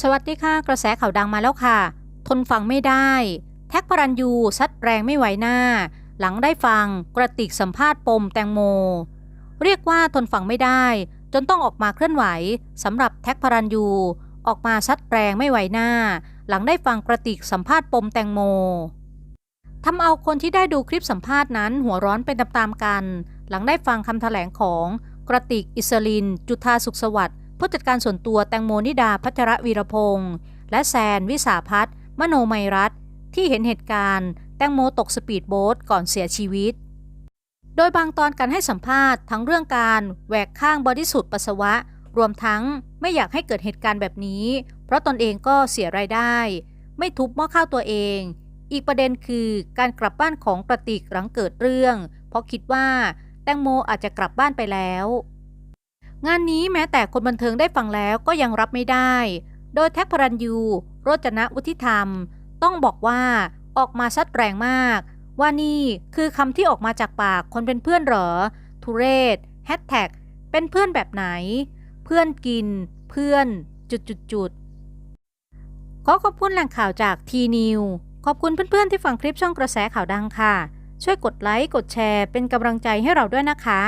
สวัสดีค่ะ กระแสข่าวดังมาแล้วค่ะ ทนฟังไม่ได้ แท็กพระรันยูซัดแรงไม่ไหวหน้า หลังได้ฟังกระติกสัมภาษณ์ปมแตงโม เรียกว่าทนฟังไม่ได้ จนต้องออกมาเคลื่อนไหวสำหรับแท็กพระรันยูออกมาซัดแรงไม่ไหวหน้า หลังได้ฟังกระติกสัมภาษณ์ปมแตงโมทำเอาคนที่ได้ดูคลิปสัมภาษณ์นั้นหัวร้อนเป็นตามๆกัน หลังได้ฟังคำแถลงของกระติกอิสลิน จุธาสุขสวัสดิ์ ผู้จัดการส่วนตัวแตงโมนิดาพัชรวีรพงษ์และแซนวิสาพัฒน์มโนไมรัตน์ที่เห็นเหตุการณ์แตงโมตกสปีดโบ๊ทก่อนเสียชีวิต โดยบางตอนการให้สัมภาษณ์ทั้งเรื่องการแหวกข้างบอดี้สูทปัสสาวะ รวมทั้งไม่อยากให้เกิดเหตุการณ์แบบนี้ เพราะตนเองก็เสียรายได้ ไม่ทุบหม้อข้าวตัวเอง อีกประเด็นคือการกลับบ้านของกระติกหลังเกิดเรื่อง เพราะคิดว่าแตงโมอาจจะกลับบ้านไปแล้ว งานนี้แม้แต่คนบันเทิงได้ฟังแล้วก็ยังรับไม่ได้ โดยแท็กพระรันยูโรจนะวุฒิธรรม ต้องบอกว่าออกมาซัดแรงมาก ว่านี่คือคำที่ออกมาจากปากคนเป็นเพื่อนเหรอ ทุเรศแฮชแท็กเป็นเพื่อนแบบไหน เพื่อนกิน เพื่อนจุดจุดจุดขอขอบคุณแหล่งข่าวจากทีนิวขอบคุณเพื่อนๆที่ฟังคลิปช่องกระแสข่าวดังค่ะ ช่วยกดไลค์ กดแชร์เป็นกำลังใจให้เราด้วยนะคะ